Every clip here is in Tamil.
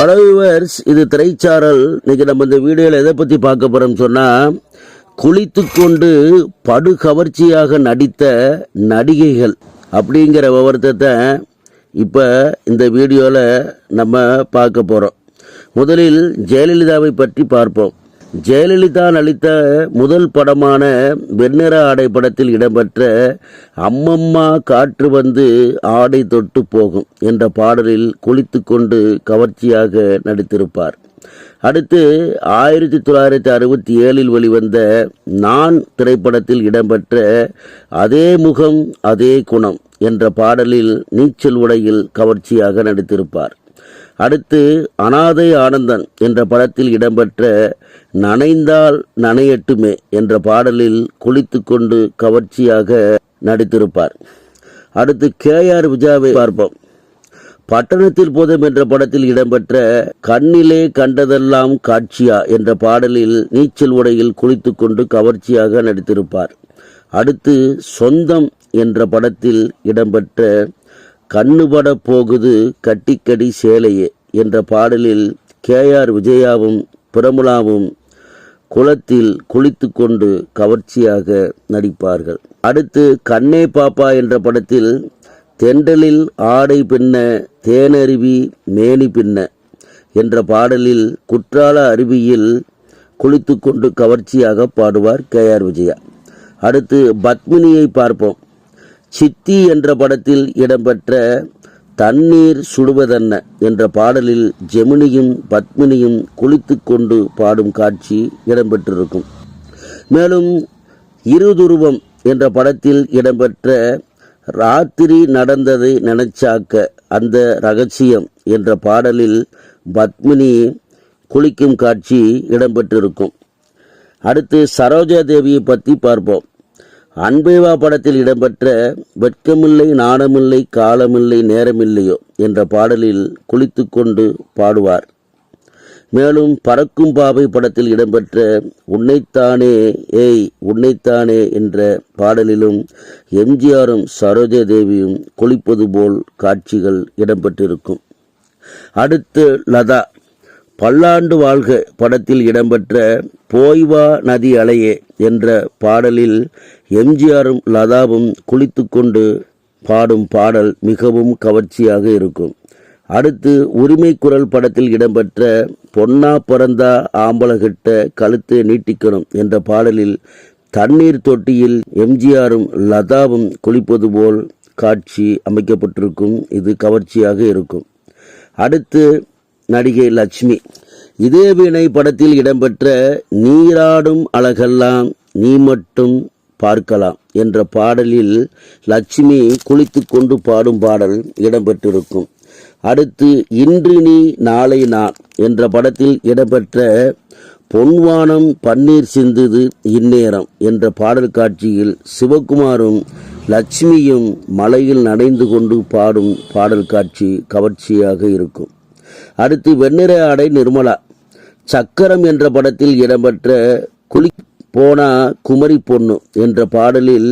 அழகுவர்ஸ் இது திரைச்சாரல். இன்னைக்கு நம்ம இந்த வீடியோவில் எதை பற்றி பார்க்க போகிறோம்னு சொன்னால் குளித்து கொண்டு படு கவர்ச்சியாக நடித்த நடிகைகள் அப்படிங்கிற விவரத்தை இப்போ இந்த வீடியோவில் நம்ம பார்க்க போகிறோம் முதலில் ஜெயலலிதாவை பற்றி பார்ப்போம். ஜெயலலிதா நடித்த முதல் படமான வெண்ணிற ஆடை படத்தில் இடம்பெற்ற அம்மம்மா காற்று வந்து ஆடை தொட்டு போகும் என்ற பாடலில் குளித்து கொண்டு கவர்ச்சியாக நடித்திருப்பார். அடுத்து ஆயிரத்தி தொள்ளாயிரத்தி அறுபத்தி ஏழில் வெளிவந்த நான் திரைப்படத்தில் இடம்பெற்ற அதே முகம் அதே குணம் என்ற பாடலில் நீச்சல் உடையில் கவர்ச்சியாக நடித்திருப்பார். அடுத்து அனாதை ஆனந்தன் என்ற படத்தில் இடம்பெற்ற நனைந்தால் நனையட்டுமே என்ற பாடலில் குளித்து கொண்டு கவர்ச்சியாக நடித்திருப்பார். அடுத்து கே ஆர் விஜாவை பார்ப்போம். பட்டணத்தில் போதும் என்ற படத்தில் இடம்பெற்ற கண்ணிலே கண்டதெல்லாம் காட்சியா என்ற பாடலில் நீச்சல் உடையில் குளித்து கொண்டு கவர்ச்சியாக நடித்திருப்பார். அடுத்து சொந்தம் என்ற படத்தில் இடம்பெற்ற கண்ணுபட போகுது கட்டிக்கடி சேலையே என்ற பாடலில் கே ஆர் விஜயாவும் பிரமுலாவும் குளத்தில் குளித்து கொண்டு கவர்ச்சியாக நடிப்பார்கள். அடுத்து கண்ணே பாப்பா என்ற படத்தில் தென்றலில் ஆடை பின்ன தேனருவி மேனி பின்ன என்ற பாடலில் குற்றால அருவியில் குளித்து கொண்டு கவர்ச்சியாக பாடுவார் கே ஆர் விஜயா. அடுத்து பத்மினியை பார்ப்போம். சித்தி என்ற படத்தில் இடம்பெற்ற தண்ணீர் சுடுவதென்ன என்ற பாடலில் ஜெமினியும் பத்மினியும் குளித்து கொண்டு பாடும் காட்சி இடம்பெற்றிருக்கும். மேலும் இருதுருவம் என்ற படத்தில் இடம்பெற்ற ராத்திரி நடந்ததை நினைச்சாக்க அந்த ரகசியம் என்ற பாடலில் பத்மினி குளிக்கும் காட்சி இடம்பெற்றிருக்கும். அடுத்து சரோஜா தேவியை பற்றி பார்ப்போம். அன்பேவா படத்தில் இடம்பெற்ற வெட்கமில்லை நாணமில்லை காலமில்லை நேரமில்லையோ என்ற பாடலில் குளித்து கொண்டு பாடுவார். மேலும் பறக்கும் பாவை படத்தில் இடம்பெற்ற உன்னைத்தானே ஏய் உன்னைத்தானே என்ற பாடலிலும் எம்ஜிஆரும் சரோஜா தேவியும் குளிப்பது போல் காட்சிகள் இடம்பெற்றிருக்கும். அடுத்து லதா. பல்லாண்டு வாழ்க படத்தில் இடம்பெற்ற போய்வா நதி அலையே என்ற பாடலில் எம்ஜிஆரும் லதாவும் குளித்து கொண்டு பாடும் பாடல் மிகவும் கவர்ச்சியாக இருக்கும். அடுத்து உரிமை குரல் படத்தில் இடம்பெற்ற பொன்னா பிறந்தா ஆம்பளகிட்ட கழுத்தை நீட்டிக்கணும் என்ற பாடலில் தண்ணீர் தொட்டியில் எம்ஜிஆரும் லதாவும் குளிப்பது போல் காட்சி அமைக்கப்பட்டிருக்கும். இது கவர்ச்சியாக இருக்கும். அடுத்து நடிகை லட்சுமி. இதே வீணை படத்தில் இடம்பெற்ற நீராடும் அழகெல்லாம் நீ மட்டும் பார்க்கலாம் என்ற பாடலில் லட்சுமி குளித்து கொண்டு பாடும் பாடல் இடம்பெற்றிருக்கும். அடுத்து இன்று நீ நாளை நான் என்ற படத்தில் இடம்பெற்ற பொன்வானம் பன்னீர் சிந்துது இந்நேரம் என்ற பாடல் காட்சியில் சிவகுமாரும் லட்சுமியும் மலையில் நனைந்து கொண்டு பாடும் பாடல் காட்சி கவர்ச்சியாக இருக்கும். அடுத்து வெண்ணிற ஆடை நிர்மலா. சக்கரம் என்ற படத்தில் இடம்பெற்ற குளி போனா குமரி பொண்ணு என்ற பாடலில்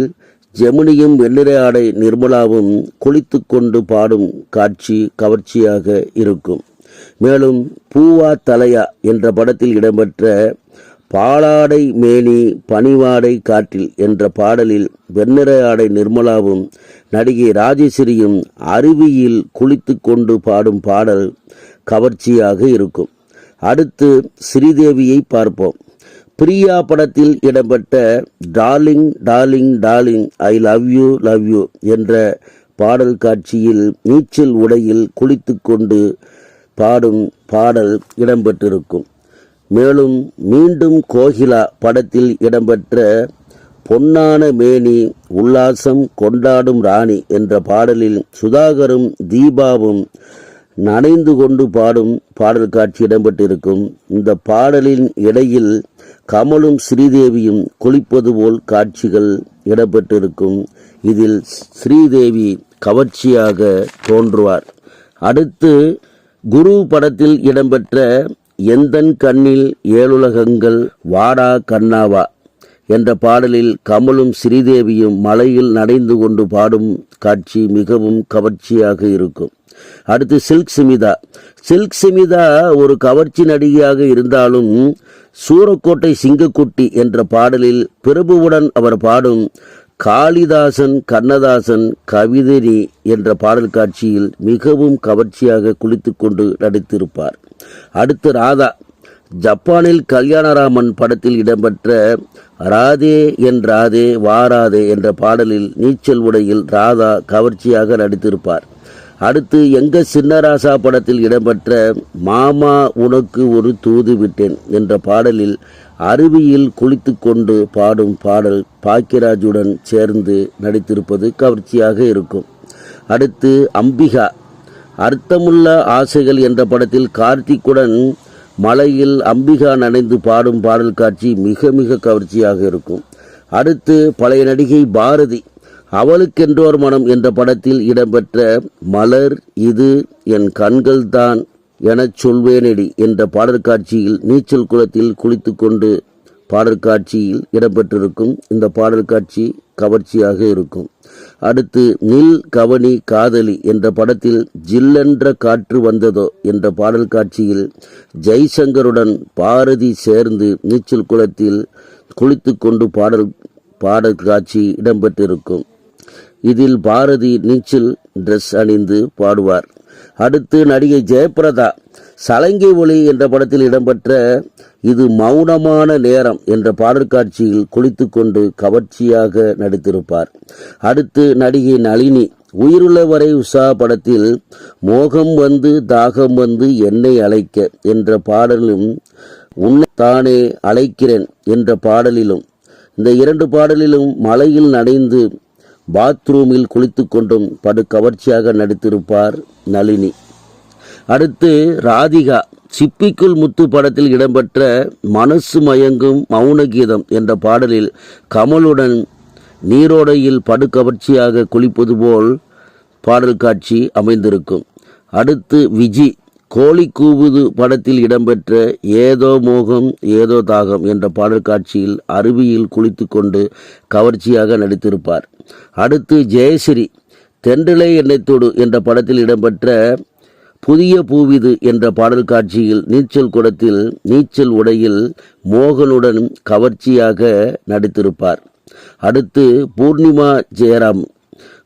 ஜெமினியும் வெண்ணிற ஆடை நிர்மலாவும் குளித்து கொண்டு பாடும் காட்சி கவர்ச்சியாக இருக்கும். மேலும் பூவா தலையா என்ற படத்தில் இடம்பெற்ற பாலாடை மேனி பனிவாடை காற்றில் என்ற பாடலில் வெண்ணிற ஆடை நிர்மலாவும் நடிகை ராஜேஸ்வரியும் அருவியில் குளித்து கொண்டு பாடும் பாடல் கவர்ச்சியாக இருக்கும். அடுத்து ஸ்ரீதேவியை பார்ப்போம். பிரியா படத்தில் இடம்பெற்ற darling darling darling I love you love you என்ற பாடல் காட்சியில் நீச்சல் உடையில் குளித்து கொண்டு பாடும் பாடல் இடம்பெற்றிருக்கும். மேலும் மீண்டும் கோகிலா படத்தில் இடம்பெற்ற பொன்னான மேனி உல்லாசம் கொண்டாடும் ராணி என்ற பாடலில் சுதாகரும் தீபாவும் நனைந்து கொண்டு பாடும் பாடல் காட்சி இடம்பெற்றிருக்கும். இந்த பாடலின் இடையில் கமலும் ஸ்ரீதேவியும் குளிப்பது போல் காட்சிகள் இடம்பெற்றிருக்கும். இதில் ஸ்ரீதேவி கவர்ச்சியாக தோன்றுவார். அடுத்து குரு படத்தில் இடம்பெற்ற எந்தன் கண்ணில் ஏழுலகங்கள் வாடா கண்ணாவா என்ற பாடலில் கமலும் ஸ்ரீதேவியும் மலையில் நடைந்து கொண்டு பாடும் காட்சி மிகவும் கவர்ச்சியாக இருக்கும். அடுத்து சில்க் சிமிதா. சில்க் சிமிதா ஒரு கவர்ச்சி நடிகையாக இருந்தாலும் சூரக்கோட்டை சிங்கக்குட்டி என்ற பாடலில் பிரபுவுடன் அவர் பாடும் காளிதாசன் கண்ணதாசன் கவிதரி என்ற பாடல் காட்சியில் மிகவும் கவர்ச்சியாக குளித்து கொண்டு நடித்திருப்பார். அடுத்து ராதா. ஜப்பானில் கல்யாணராமன் படத்தில் இடம்பெற்ற ராதே என் ராதே வாராதே என்ற பாடலில் நீச்சல் உடையில் ராதா கவர்ச்சியாக நடித்திருப்பார். அடுத்து எங்க சின்னராசா படத்தில் இடம்பெற்ற மாமா உனக்கு ஒரு தூது விட்டேன் என்ற பாடலில் அருவியில் குளித்துக்கொண்டு பாடும் பாடல் பாக்கியராஜுடன் சேர்ந்து நடித்திருப்பது கவர்ச்சியாக இருக்கும். அடுத்து அம்பிகா. அர்த்தமுள்ள ஆசைகள் என்ற படத்தில் கார்த்திக்குடன் மலையில் அம்பிகா நனைந்து பாடும் பாடல் காட்சி மிக மிக கவர்ச்சியாக இருக்கும். அடுத்து பழைய நடிகை பாரதி அவளுக்கென்றோர் மனம் என்ற படத்தில் இடம்பெற்ற மலர் இது என் கண்கள்தான் எனச் சொல்வேனடி என்ற பாடல் காட்சியில் நீச்சல் குளத்தில் குளித்துக்கொண்டு பாடல் காட்சியில் இடம்பெற்றிருக்கும். இந்த பாடல் காட்சி கவர்ச்சியாக இருக்கும். அடுத்து நில் கவனி காதலி என்ற படத்தில் ஜில்லென்ற காற்று வந்ததோ என்ற பாடல் காட்சியில் ஜெய்சங்கருடன் பாரதி சேர்ந்து நீச்சல் குளத்தில் குளித்துக்கொண்டு பாடல் பாடல் காட்சி இடம்பெற்றிருக்கும். இதில் பாரதி நீச்சல் ட்ரெஸ் அணிந்து பாடுவார். அடுத்து நடிகை ஜெயபிரதா சலங்கை ஒளி என்ற படத்தில் இடம்பெற்ற இது மௌனமான நேரம் என்ற பாடல் காட்சியில் குளித்துக்கொண்டு கவர்ச்சியாக நடித்திருப்பார். அடுத்து நடிகை நளினி உயிருள்ளவரை உஷா படத்தில் மோகம் வந்து தாகம் வந்து என்னை அழைக்க என்ற பாடலும் உன்னை தானே அழைக்கிறேன் என்ற பாடலிலும் இந்த இரண்டு பாடலிலும் மலையில் நனைந்து பாத்ரூமில் குளித்துக்கொண்டும் படு கவர்ச்சியாக நடித்திருப்பார் நளினி. அடுத்து ராதிகா. சிப்பிக்குள் முத்து படத்தில் இடம்பெற்ற மனசு மயங்கும் மௌன கீதம் என்ற பாடலில் கமலுடன் நீரோடையில் படுகவர்ச்சியாக குளிப்பது போல் பாடல் காட்சி அமைந்திருக்கும். அடுத்து விஜி. கோழி கூவுது படத்தில் இடம்பெற்ற ஏதோ மோகம் ஏதோ தாகம் என்ற பாடல் காட்சியில் அருவியில் குளித்துக்கொண்டு கவர்ச்சியாக நடித்திருப்பார். அடுத்து ஜெயஸ்ரீ. தென்றலை தொடு என்ற படத்தில் இடம்பெற்ற புதிய பூவிது என்ற பாடல் காட்சியில் நீச்சல் குடத்தில் நீச்சல் உடையில் மோகனுடன் கவர்ச்சியாக நடித்திருப்பார். அடுத்து பூர்ணிமா ஜெயராம்.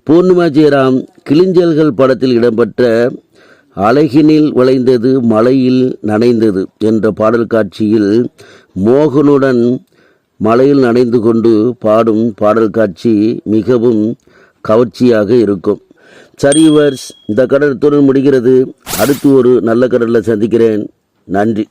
பூர்ணிமா ஜெயராம் கிளிஞ்சல்கள் படத்தில் இடம்பெற்ற அழகினில் விளைந்தது மலையில் நனைந்தது என்ற பாடல் காட்சியில் மோகனுடன் மலையில் நனைந்து கொண்டு பாடும் பாடல் காட்சி மிகவும் கவர்ச்சியாக இருக்கும். சரி வர்ஸ் இந்த கடல் தொடர் முடிகிறது. அடுத்து ஒரு நல்ல கடலில் சந்திக்கிறேன். நன்றி.